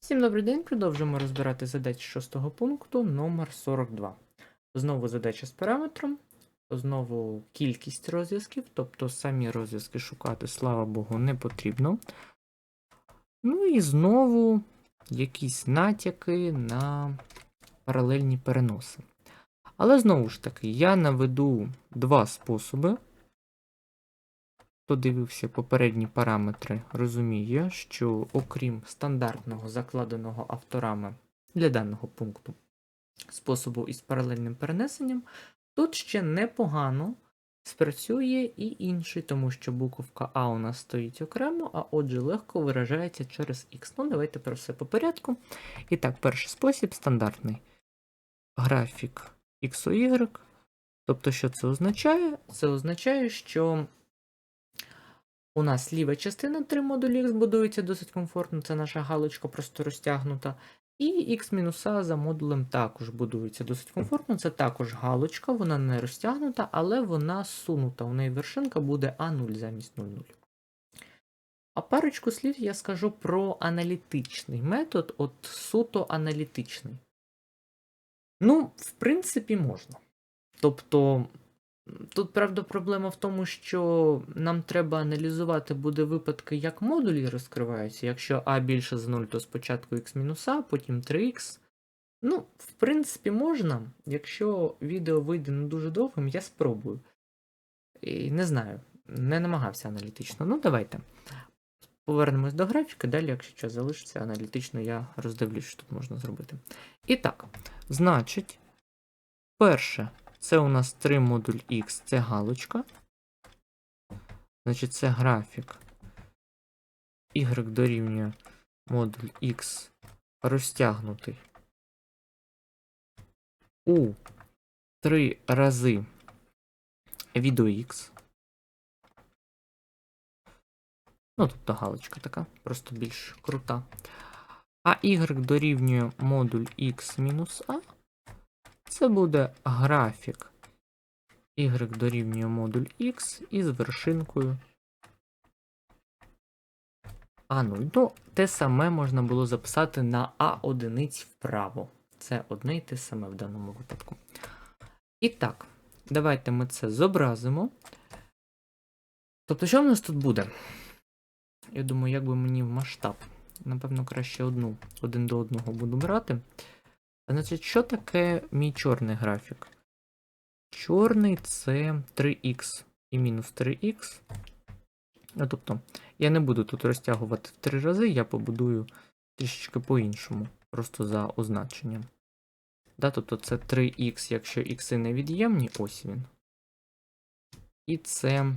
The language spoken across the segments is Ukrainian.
Всім добрий день, продовжуємо розбирати задачі шостого пункту номер 42. Знову задача з параметром, знову кількість розв'язків, тобто самі розв'язки шукати, слава Богу, не потрібно. Ну і знову якісь натяки на паралельні переноси. Але знову ж таки, я наведу два способи. Хто дивився попередні параметри, розуміє, що окрім стандартного закладеного авторами для даного пункту способу із паралельним перенесенням, тут ще непогано спрацює і інший, тому що буковка А у нас стоїть окремо, а отже легко виражається через X. Ну, давайте про все по порядку. І так, перший спосіб стандартний графік XY. Тобто, що це означає? Це означає, що у нас ліва частина 3 модулі X будується досить комфортно, це наша галочка просто розтягнута. І x-а за модулем також будується досить комфортно. Це також галочка, вона не розтягнута, але вона сунута. У неї вершинка буде А0 замість 0,0. А парочку слів я скажу про аналітичний метод, от суто аналітичний. Ну, в принципі, можна. Тобто, Тут, правда, проблема в тому, що нам треба аналізувати буде випадки, як модулі розкриваються. Якщо А більше за 0, то спочатку x мінус А, потім 3х. Ну, в принципі, можна. Якщо відео вийде не дуже довгим, я спробую. І Не знаю, не намагався аналітично. Ну, давайте. Повернемось до графіки, далі, якщо що залишиться аналітично, я роздивлюсь, що тут можна зробити. І так, значить, перше. Це у нас 3 модуль X, це галочка. Значить, це графік. Y дорівнює модуль X розтягнутий у 3 рази від X. Ну, тобто галочка така, просто більш крута. А Y дорівнює модуль X мінус А. Це буде графік y дорівнює модуль x із вершинкою А0. Ну, те саме можна було записати на А одиниць вправо. Це одне і те саме в даному випадку. І так, давайте ми це зобразимо. Тобто, що в нас тут буде? Я думаю, як би мені в масштаб. Напевно, краще одну один до одного буду брати. Значить, що таке мій чорний графік? Чорний це 3х і мінус 3х. Ну, тобто, я не буду тут розтягувати в 3 рази, я побудую трішечки по-іншому, просто за означенням. Да, Тобто це 3х, якщо х невід'ємні, ось він. І це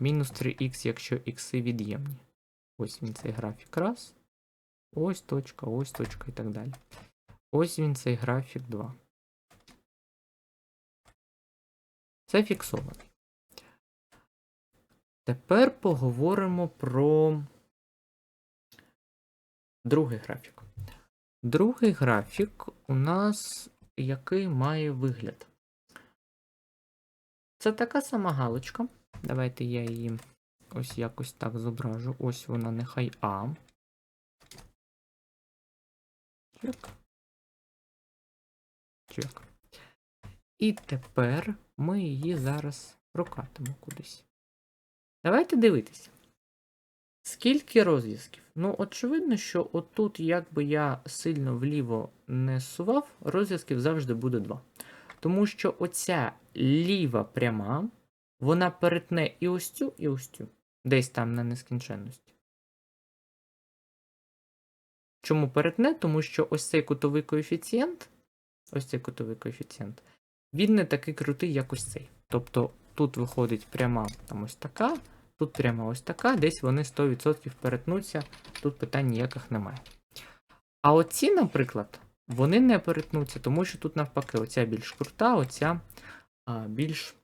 мінус 3х, якщо х від'ємні. Ось він цей графік раз. Ось точка, ось точка і так далі. Ось він цей графік 2. Це фіксований. Тепер поговоримо про другий графік. Другий графік у нас який має вигляд? Це така сама галочка. Давайте я її ось якось так зображу. Ось вона нехай А. Чек. Чек. І тепер ми її зараз прокатимо кудись. Давайте дивитися. Скільки розв'язків? Ну, очевидно, що отут, як би я сильно вліво не сував, розв'язків завжди буде 2. Тому що оця ліва пряма, вона перетне і ось цю, і ось цю. Десь там на нескінченності. Чому перетне? Тому що ось цей кутовий коефіцієнт, ось цей кутовий коефіцієнт, він не такий крутий, як ось цей. Тобто тут виходить пряма там ось така, тут пряма ось така, десь вони 100% перетнуться, тут питань ніяких немає. А оці, наприклад, вони не перетнуться, тому що тут навпаки, оця більш крута, оця а, більш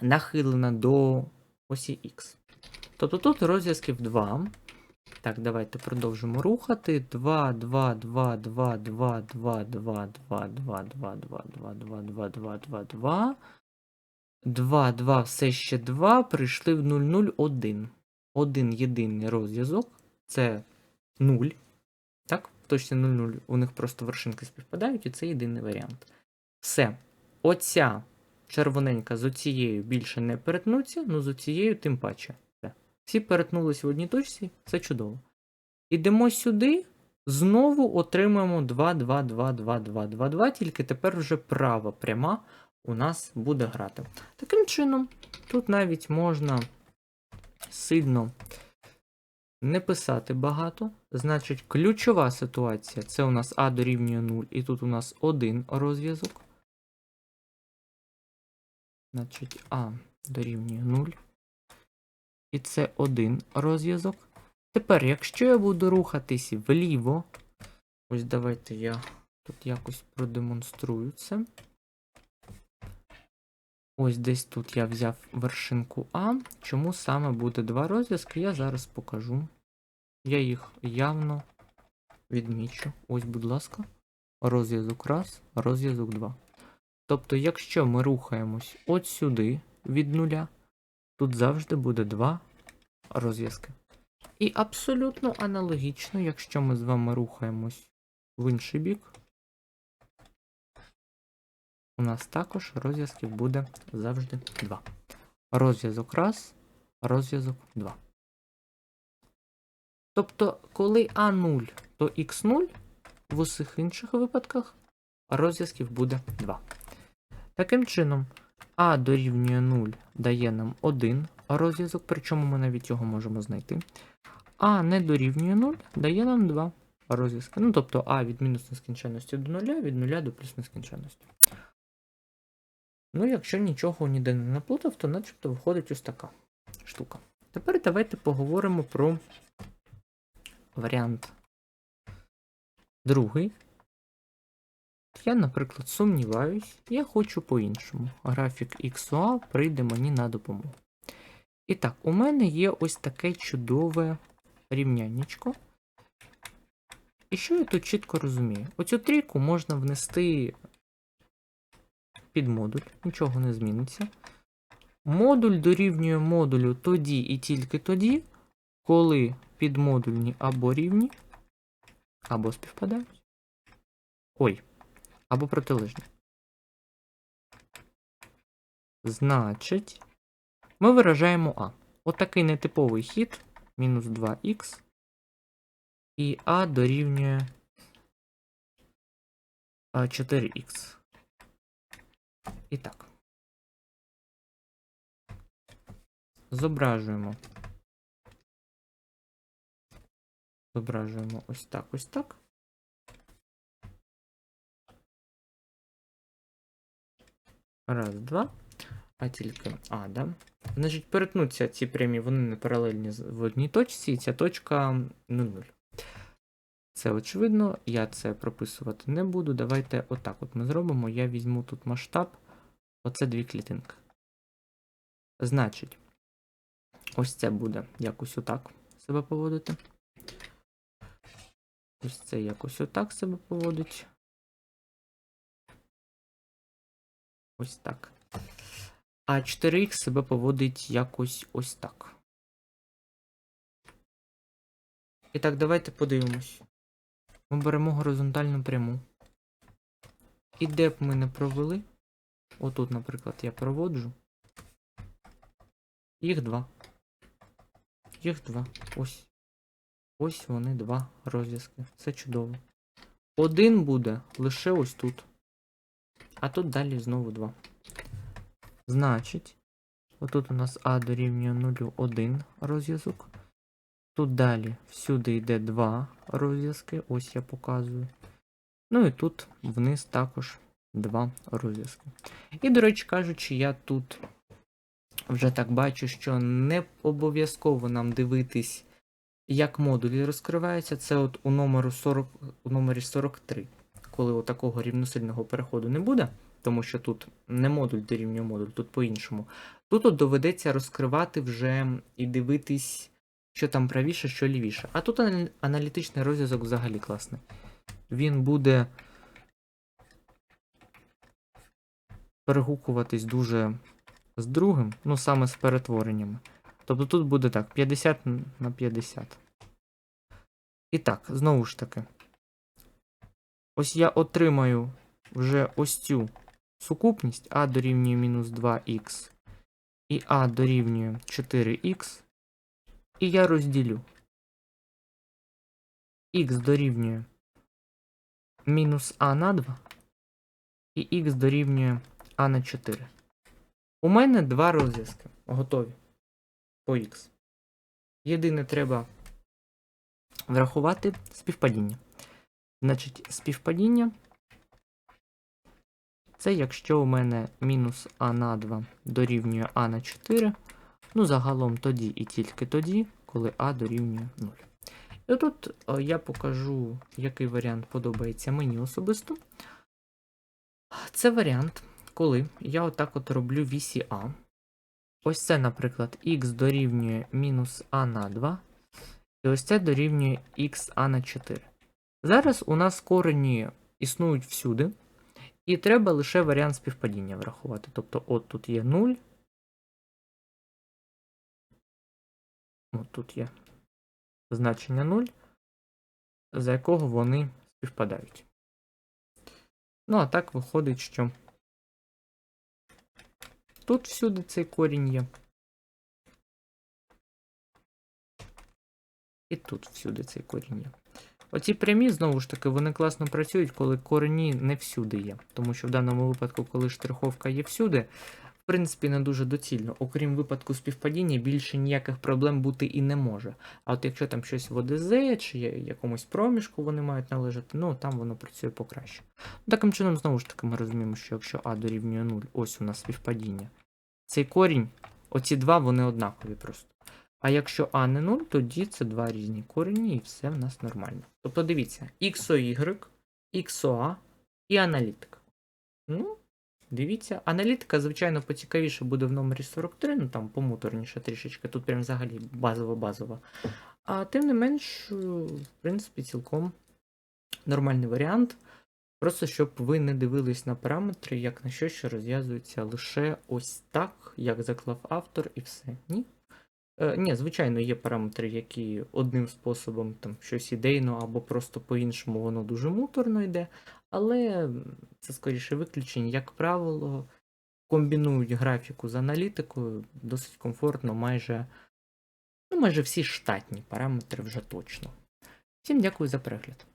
нахилена до осі Х. Тобто тут розв'язків 2. Так, давайте продовжимо рухати. 2, 2, 2, 2, 2, 2, 2, 2, 2, 2, 2, 2, 2, 2, 2, 2, 2. 2, 2, все ще 2. Прийшли в 0, 0, 1. Один єдиний розв'язок. Це 0. Так? точці 0,0 у них просто вершинки співпадають, і це єдиний варіант. Все. Оця червоненька з оцією більше не перетнуться, ну з оцією тим паче. Всі перетнулись в одній точці, це чудово. Ідемо сюди, знову отримаємо 2, 2, 2, 2, 2, 2, 2, тільки тепер вже права пряма у нас буде грати. Таким чином, тут навіть можна сильно не писати багато. Значить, ключова ситуація це у нас А дорівнює 0, і тут у нас один розв'язок. Значить, А дорівнює 0. І це один розв'язок. Тепер, якщо я буду рухатись вліво, ось давайте я тут якось продемонструю це. Ось десь тут я взяв вершинку А. Чому саме буде два розв'язки, я зараз покажу. Я їх явно відмічу. Ось, будь ласка, розв'язок раз, розв'язок 2. Тобто, якщо ми рухаємось от сюди від нуля, тут завжди буде два розв'язки. І абсолютно аналогічно, якщо ми з вами рухаємось в інший бік, у нас також розв'язків буде завжди 2. Розв'язок раз, розв'язок 2. Тобто, коли А0, то Х0, в усіх інших випадках розв'язків буде 2. Таким чином, А дорівнює 0 дає нам 1 розв'язок, причому ми навіть його можемо знайти. А не дорівнює 0 дає нам 2 розв'язки. Ну, тобто А від мінус нескінченності до 0, від 0 до плюс нескінченності. Ну, якщо нічого ніде не наплутав, то начебто виходить ось така штука. Тепер давайте поговоримо про варіант другий. Я, наприклад, сумніваюсь, я хочу по-іншому. Графік XOA прийде мені на допомогу. І так, у мене є ось таке чудове рівняннячко. І що я тут чітко розумію? Оцю трійку можна внести під модуль, нічого не зміниться. Модуль дорівнює модулю тоді і тільки тоді, коли підмодульні або рівні, або співпадають. Ой, або протилежні. Значить, ми виражаємо А. Отакий нетиповий хід мінус 2х. І А дорівнює 4х. І так. Зображуємо. Зображуємо ось так, ось так. Раз, два. А тільки А, да? Значить, перетнуться ці прямі, вони не паралельні в одній точці, і ця точка 0,0. Це очевидно, я це прописувати не буду. Давайте отак от ми зробимо. Я візьму тут масштаб. Оце дві клітинки. Значить, ось це буде якось отак себе поводити. Ось це якось отак себе поводить. Ось так. А 4х себе поводить якось ось так. І так, давайте подивимось. Ми беремо горизонтальну пряму. І де б ми не провели. Отут, наприклад, я проводжу. Їх два. Їх два. Ось. Ось вони два розв'язки. Це чудово. Один буде лише ось тут. А тут далі знову два. Значить, отут у нас А дорівнює 0, 1 розв'язок. Тут далі всюди йде два розв'язки. Ось я показую. Ну і тут вниз також два розв'язки. І, до речі кажучи, я тут вже так бачу, що не обов'язково нам дивитись, як модулі розкриваються. Це от у номеру 40, у номері 43, коли от такого рівносильного переходу не буде, тому що тут не модуль дорівнює модуль, тут по-іншому. Тут от доведеться розкривати вже і дивитись, що там правіше, що лівіше. А тут аналітичний розв'язок взагалі класний. Він буде перегукуватись дуже з другим, ну саме з перетвореннями. Тобто тут буде так, 50 на 50. І так, знову ж таки, ось я отримаю вже ось цю сукупність а дорівнює мінус 2х і а дорівнює 4х, і я розділю. х дорівнює мінус а на 2 і х дорівнює а на 4. У мене два розв'язки готові по х. Єдине треба врахувати співпадіння. Значить, співпадіння це якщо у мене мінус а на 2 дорівнює а на 4. Ну, загалом тоді і тільки тоді, коли а дорівнює 0. І отут е, я покажу, який варіант подобається мені особисто. Це варіант, коли я отак от роблю вісі А. Ось це, наприклад, х дорівнює мінус а на 2. І ось це дорівнює х на 4. Зараз у нас корені існують всюди, і треба лише варіант співпадіння врахувати. Тобто, от тут є 0. От тут є значення 0, за якого вони співпадають. Ну, а так виходить, що тут всюди цей корінь є. І тут всюди цей корінь є. Оці прямі, знову ж таки, вони класно працюють, коли корені не всюди є. Тому що в даному випадку, коли штриховка є всюди, в принципі, не дуже доцільно. Окрім випадку співпадіння, більше ніяких проблем бути і не може. А от якщо там щось в ОДЗ чи якомусь проміжку вони мають належати, ну там воно працює покраще. Таким чином, знову ж таки, ми розуміємо, що якщо А дорівнює 0, ось у нас співпадіння. Цей корінь, оці два, вони однакові просто. А якщо А не 0, тоді це два різні корені і все в нас нормально. Тобто дивіться, XOY, XOA і аналітика. Ну, дивіться, аналітика, звичайно, поцікавіше буде в номері 43, ну там помуторніше трішечки, тут прям взагалі базово-базово. А тим не менш, е, в принципі, цілком нормальний варіант. Просто щоб ви не дивились на параметри, як на щось, що розв'язується лише ось так, як заклав автор, і все. Ні. Е, ні, звичайно, є параметри, які одним способом там щось ідейно або просто по-іншому воно дуже муторно йде, але це скоріше виключення. Як правило, комбінують графіку з аналітикою досить комфортно, майже, ну, майже всі штатні параметри вже точно. Всім дякую за перегляд.